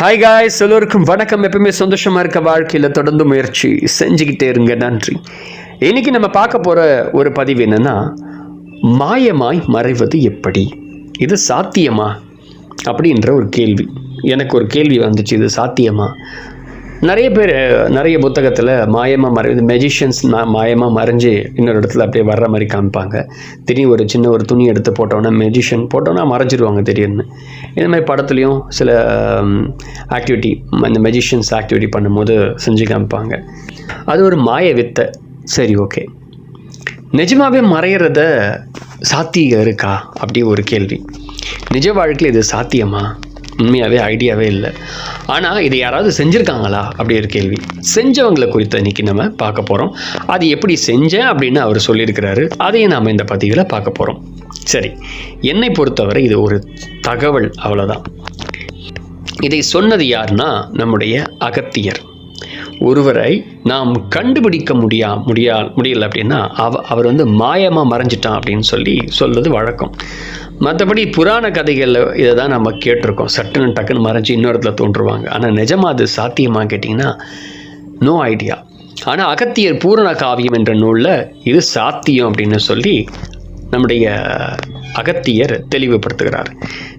Hi guys எல்லோருக்கும் வணக்கம். எப்பவுமே சந்தோஷமாக இருக்க வாழ்க்கையில் தொடர்ந்து முயற்சி. செஞ்சுக்கிட்டே இருங்க. நன்றி. இன்னைக்கு நம்ம பார்க்க போகிற ஒரு பதிவு என்னென்னா மாயமாய் மறைவது எப்படி? இது சாத்தியமா? அப்படின்ற ஒரு கேள்வி. எனக்கு ஒரு கேள்வி வந்துச்சு. இது சாத்தியமா? நிறைய பேர் நிறைய புத்தகத்தில் மாயமாக மறை மெஜிஷியன்ஸ் நான் மாயமாக மறைஞ்சு இன்னொரு இடத்துல அப்படியே வர்ற மாதிரி காமிப்பாங்க. திடீர்னு ஒரு சின்ன ஒரு துணி எடுத்து போட்டோன்னா மெஜிஷியன் போட்டோன்னா மறைஞ்சிருவாங்க திடீர்னு. இந்த மாதிரி படத்துலையும் சில ஆக்டிவிட்டி இந்த மெஜிஷியன்ஸ் ஆக்டிவிட்டி பண்ணும்போது செஞ்சு காமிப்பாங்க. அது ஒரு மாய வித்தை. சரி ஓகே நிஜமாகவே மறையிறத சாத்தியம் இருக்கா? அப்படி ஒரு கேள்வி. நிஜ வாழ்க்கையில் இது சாத்தியமா? உண்மையாகவே ஐடியாவே இல்லை. ஆனால் இதை யாராவது செஞ்சுருக்காங்களா? அப்படி ஒரு கேள்வி. செஞ்சவங்களை குறித்து இன்னைக்கு நம்ம பார்க்க போகிறோம் அது எப்படி செஞ்சேன் அப்படின்னு அவர் சொல்லியிருக்கிறாரு. அதையும் நாம் இந்த பதிவில் பார்க்க போகிறோம் சரி. என்னை பொறுத்தவரை இது ஒரு தகவல் அவ்வளோதான் இதை சொன்னது யாருன்னா நம்முடைய அகத்தியர். ஒருவரை நாம் கண்டுபிடிக்க முடியா முடியா முடியல அப்படின்னா அவ அவர் வந்து மாயமாக மறைஞ்சிட்டான் அப்படின்னு சொல்லி சொல்வது வழக்கம். மற்றபடி புராண கதைகளில் இதை தான் நம்ம கேட்டிருக்கோம். சட்டுன்னு டக்குன்னு மறைஞ்சு இன்னொரு இடத்துல தோன்றுவாங்க. ஆனால் நிஜமாக அது சாத்தியமாக கேட்டிங்கன்னா நோ ஐடியா ஆனால் அகத்தியர் பூரண காவியம் என்ற நூலில் இது சாத்தியம் அப்படின்னு சொல்லி நம்முடைய அகத்தியர் தெளிவுபடுத்துகிறார்.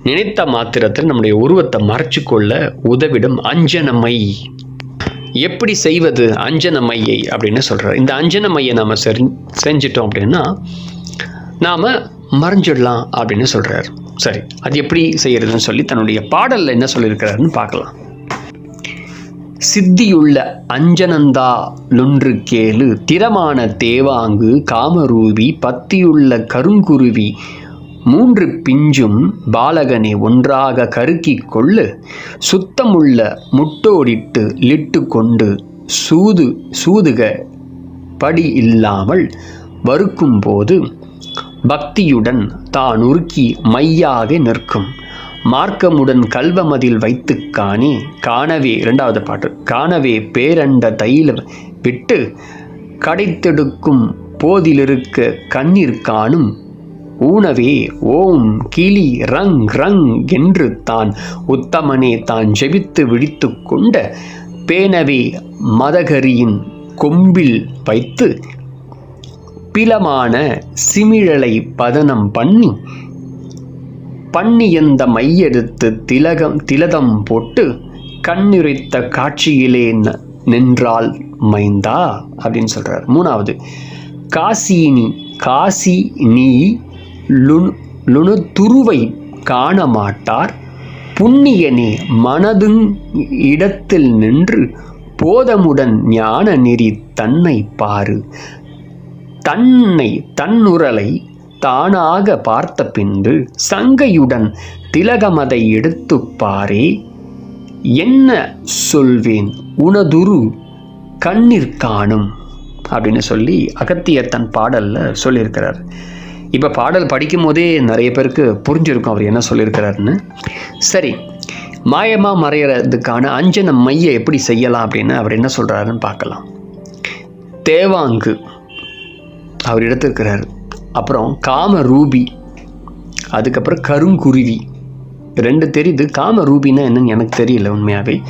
நினைத்த மாத்திரத்தில் நம்முடைய உருவத்தை மறைச்சிக்கொள்ள உதவிடும் அஞ்சனமை. எப்படி செய்வது அஞ்சன மையை அப்படின்னு சொல்கிறார் இந்த அஞ்சன மையை நாம் செரி செஞ்சிட்டோம் அப்படின்னா நாம் மறைஞ்சிடலாம் அப்படின்னு சொல்கிறார் சரி அது எப்படி செய்யறதுன்னு சொல்லி தன்னுடைய பாடலில் என்ன சொல்லியிருக்கிறாருன்னு பார்க்கலாம். சித்தியுள்ள அஞ்சனந்தா லொன்று கேளு திறமான தேவாங்கு காமரூபி பத்தியுள்ள கருங்குருவி மூன்று பிஞ்சும் பாலகனை ஒன்றாக கருக்கிக் கொள்ளு சுத்தமுள்ள முட்டோடிட்டு லிட்டு கொண்டு சூது சூதுக படி இல்லாமல் வறுக்கும் போது பக்தியுடன் தான் உருக்கி மையாக நிற்கும். மார்க்கமுடன் கல்வமதில் வைத்து காணி காணவே இரண்டாவது பாட்டு காணவே பேரண்ட தைல விட்டு கடைத்தெடுக்கும் போதிலிருக்க கண்ணீர் காணும் ஊனவே ஓம் கிளி ரங் ரங் என்று தான் உத்தமனே தான் ஜெபித்து விழித்து கொண்ட பேனவே மதகரியின் கொம்பில் வைத்து பிலமான சிமிழலை பதனம் பண்ணி பண்ணியந்த மையெடுத்து திலகம் திலதம் போட்டு கண்ணுரைத்த காட்சியிலே ந- நின்றால் மைந்தா அப்படின்னு சொல்கிறார் மூணாவது காசினி காசி நீ லுணுதுருவை காண மாட்டார் புண்ணியனே மனதுங் இடத்தில் நின்று போதமுடன் ஞான நெறி தன்னை பாரு. தன்னை தன்னுரலை தானாக பார்த்த பின்பு சங்கையுடன் திலகமதை எடுத்துப் பாரே. என்ன சொல்வேன் உனதுரு கண்ணிற் காணும்? அப்படின்னு சொல்லி அகத்தியர் தன் பாடலில் சொல்லியிருக்கிறார். இப்போ பாடல் படிக்கும் போதே நிறைய பேருக்கு புரிஞ்சிருக்கும் அவர் என்ன சொல்லியிருக்கிறாருன்னு. சரி மாயமாக மறையறதுக்கான அஞ்சன மைய எப்படி செய்யலாம் அப்படின்னு அவர் என்ன சொல்கிறாருன்னு பார்க்கலாம். தேவாங்கு அவர் எடுத்திருக்கிறார். அப்புறம் காம ரூபி அதுக்கப்புறம் கருங்குருவி. ரெண்டு தெரியுது. காம ரூபின்னா என்னன்னு எனக்கு தெரியல உண்மையாகவே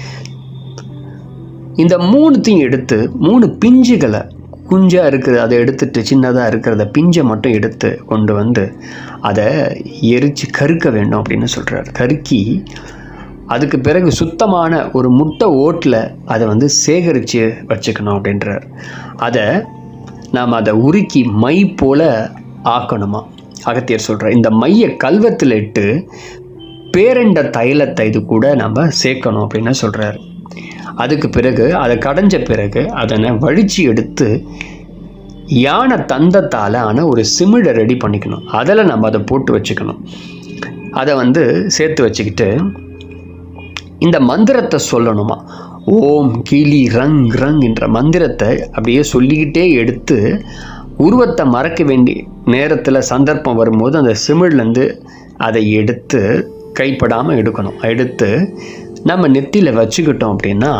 இந்த மூணுத்தையும் எடுத்து மூணு பிஞ்சுகளை குஞ்சாக இருக்குது அதை எடுத்துட்டு சின்னதாக இருக்கிறத பிஞ்சை மட்டும் எடுத்து கொண்டு வந்து அதை எரித்து கருக்க வேண்டும் அப்படின்னு சொல்கிறார் கருக்கி அதுக்கு பிறகு சுத்தமான ஒரு முட்டை ஓட்டில் அதை வந்து சேகரித்து வச்சுக்கணும் அப்படின்றார். அதை நாம் அதை உருக்கி மை போல ஆக்கணுமா? அகத்தியர் சொல்கிறார் இந்த மையை கல்வத்தில் இட்டு பேரண்ட தைலத்தை இது கூட நம்ம சேர்க்கணும் அப்படின்னு சொல்கிறார் அதுக்கு பிறகு அதை கடைஞ்ச பிறகு அதனை வழிச்சு எடுத்து யானை தந்தத்தால் ஆன ஒரு சிமிழை ரெடி பண்ணிக்கணும். அதில் நம்ம அதை போட்டு வச்சுக்கணும். அதை வந்து சேர்த்து வச்சுக்கிட்டு இந்த மந்திரத்தை சொல்லணுமா? ஓம் கிளி ரங் ரங் என்ற மந்திரத்தை அப்படியே சொல்லிக்கிட்டே எடுத்து உருவத்தை மறக்க வேண்டிய நேரத்தில் சந்தர்ப்பம் வரும்போது அந்த சிமிழ்லேருந்து அதை எடுத்து கைப்படாமல் எடுக்கணும். எடுத்து நம்ம நெத்தியில் வச்சுக்கிட்டோம் அப்படின்னா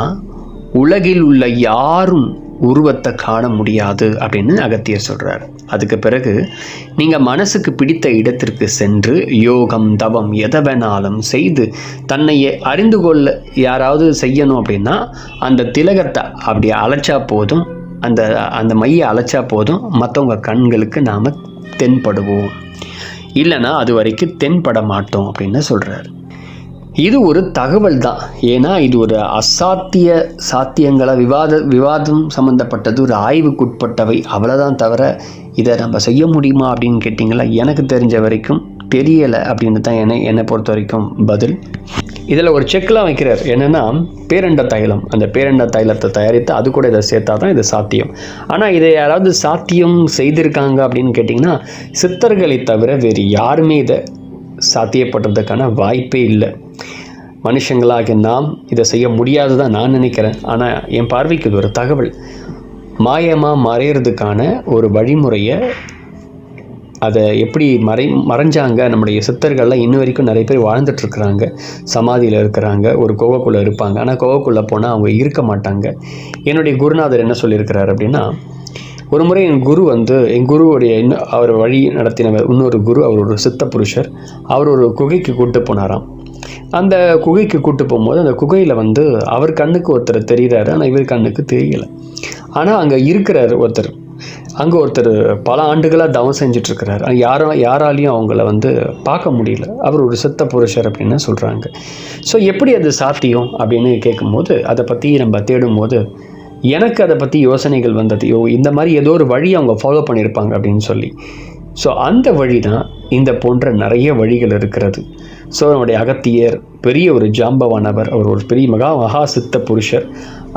உலகில் உள்ள யாரும் உருவத்தை காண முடியாது அப்படின்னு அகத்தியர் சொல்கிறார் அதுக்கு பிறகு நீங்கள் மனசுக்கு பிடித்த இடத்திற்கு சென்று யோகம் தவம் எதை வேணாலும் செய்து தன்னையே அறிந்து கொள்ள யாராவது செய்யணும் அப்படின்னா அந்த திலகத்தை அப்படி அழைச்சா போதும் அந்த அந்த மையை அழைச்சா போதும் மற்றவங்க கண்களுக்கு நாம் தென்படுவோம். இல்லைன்னா அது வரைக்கும் தென்பட மாட்டோம் அப்படின்னு சொல்கிறார் இது ஒரு தகவல் தான் ஏன்னா இது ஒரு அசாத்திய சாத்தியங்களை விவாத விவாதம் சம்மந்தப்பட்டது ஒரு ஆய்வுக்குட்பட்டவை. அவ்வளோதான் தவிர இதை நம்ம செய்ய முடியுமா அப்படின்னு கேட்டிங்களா? எனக்கு தெரிஞ்ச வரைக்கும் தெரியலை அப்படின்னு தான் என்னை என்னை பொறுத்த வரைக்கும் பதில். இதில் ஒரு செக்லாம் வைக்கிறார். என்னென்னா பேரண்ட தைலம். அந்த பேரண்ட தைலத்தை தயாரித்து அது கூட இதை சேர்த்தா தான் இது சாத்தியம். ஆனால் இதை யாராவது சாத்தியம் செய்திருக்காங்க அப்படின்னு கேட்டிங்கன்னா சித்தர்களை தவிர வேறு யாருமே இதை சாத்தியப்படுறதுக்கான வாய்ப்பே இல்லை. மனுஷங்களாகிய நாம் இதை செய்ய முடியாததான் நான் நினைக்கிறேன். ஆனால் என் பார்வைக்கு இது ஒரு தகவல். மாயமாக மறையிறதுக்கான ஒரு வழிமுறையை அதை எப்படி மறை மறைஞ்சாங்க? நம்முடைய சித்தர்கள்லாம் இன்ன வரைக்கும் நிறைய பேர் வாழ்ந்துட்டுருக்குறாங்க சமாதியில் இருக்கிறாங்க ஒரு கோவக்குள்ளே இருப்பாங்க. ஆனால் கோவக்குள்ளே போனால் அவங்க இருக்க மாட்டாங்க. என்னுடைய குருநாதர் என்ன சொல்லியிருக்கிறார் அப்படின்னா ஒரு முறை என் குரு வந்து என் குருவுடைய இன்னும் அவர் வழி நடத்தின இன்னொரு குரு அவர் ஒரு சித்த புருஷர் அவர் ஒரு குகைக்கு கூட்டு போனாராம். அந்த குகைக்கு கூட்டு போகும்போது அந்த குகையில் வந்து அவர் கண்ணுக்கு ஒருத்தர் தெரிகிறாரு ஆனால் இவர் கண்ணுக்கு தெரியலை. ஆனால் அங்கே இருக்கிறார் ஒருத்தர். அங்கே ஒருத்தர் பல ஆண்டுகளாக தவம் செஞ்சிட்ருக்கிறார் யாரும் யாராலையும் அவங்கள வந்து பார்க்க முடியல. அவர் ஒரு சித்த புருஷர் அப்படின்னு சொல்கிறாங்க ஸோ எப்படி அது சாத்தியம் அப்படின்னு கேட்கும்போது அதை பற்றி நம்ம தேடும்போது எனக்கு அதை பற்றி யோசனைகள் வந்தது. யோ இந்த மாதிரி ஏதோ ஒரு வழி அவங்க ஃபாலோ பண்ணியிருப்பாங்க அப்படின்னு சொல்லி. ஸோ அந்த வழி தான் இந்த போன்ற நிறைய வழிகள் இருக்கிறது. ஸோ நம்முடைய அகத்தியர் பெரிய ஒரு ஜாம்பவானவர் அவர் ஒரு பெரிய மகா மகா சித்த புருஷர்.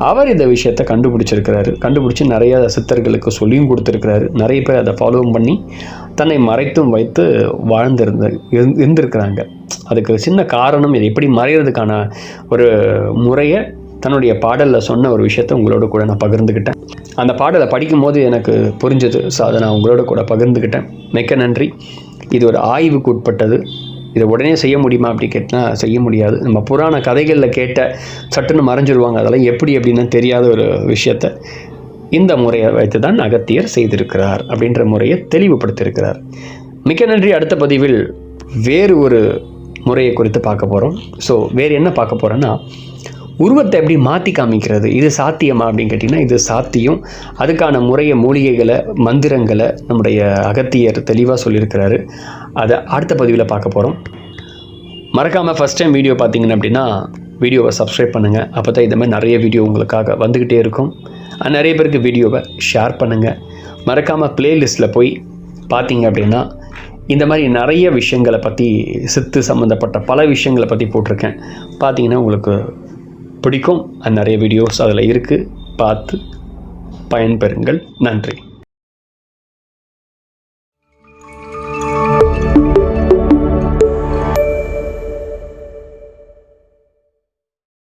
அவர் இந்த விஷயத்தை கண்டுபிடிச்சிருக்கிறாரு. கண்டுபிடிச்சி நிறைய சித்தர்களுக்கு சொல்லியும் கொடுத்துருக்கிறாரு. நிறைய பேர் அதை ஃபாலோவும் பண்ணி தன்னை மறைத்தும் வைத்து வாழ்ந்திருந்த இருந்திருக்கிறாங்க. அதுக்கு சின்ன காரணம் இது எப்படி மறையிறதுக்கான ஒரு முறையை தன்னுடைய பாடலில் சொன்ன ஒரு விஷயத்தை உங்களோட கூட நான் பகிர்ந்துக்கிட்டேன் அந்த பாடலை படிக்கும்போது எனக்கு புரிஞ்சது. ஸோ அதை நான் உங்களோட கூட பகிர்ந்துக்கிட்டேன் மிக்க நன்றி. இது ஒரு ஆய்வுக்கு உட்பட்டது. இதை உடனே செய்ய முடியுமா அப்படி கேட்டால் செய்ய முடியாது. நம்ம புராண கதைகளில் கேட்ட சட்டுன்னு மறைஞ்சிருவாங்க அதெல்லாம் எப்படி அப்படின்னு தெரியாத ஒரு விஷயத்த இந்த முறையை வைத்து தான் அகத்தியர் செய்திருக்கிறார் அப்படின்ற முறையை தெளிவுபடுத்தியிருக்கிறார். மிக்க நன்றி அடுத்த பதிவில் வேறு ஒரு முறையை குறித்து பார்க்க போகிறோம் ஸோ வேறு என்ன பார்க்க போகிறோன்னா உருவத்தை எப்படி மாற்றி காமிக்கிறது? இது சாத்தியமா அப்படின்னு கேட்டிங்கன்னா இது சாத்தியம். அதுக்கான முறைய மூலிகைகளை மந்திரங்களை நம்முடைய அகத்தியர் தெளிவாக சொல்லியிருக்கிறாரு. அதை அடுத்த பதிவில் பார்க்க போகிறோம் மறக்காமல் ஃபஸ்ட் டைம் வீடியோ பார்த்தீங்கன்னா அப்படின்னா வீடியோவை சப்ஸ்கிரைப் பண்ணுங்கள் அப்போ தான் இந்த மாதிரி நிறைய வீடியோ உங்களுக்காக வந்துக்கிட்டே இருக்கும். நிறைய பேருக்கு வீடியோவை ஷேர் பண்ணுங்கள் மறக்காமல் ப்ளேலிஸ்ட்டில் போய் பார்த்தீங்க அப்படின்னா இந்த மாதிரி நிறைய விஷயங்களை பற்றி சித்து சம்மந்தப்பட்ட பல விஷயங்களை பற்றி போட்டிருக்கேன். பார்த்தீங்கன்னா உங்களுக்கு பிடிக்கும். நிறைய வீடியோஸ் அதில் இருக்குது பார்த்து பயன்பெறுங்கள். நன்றி.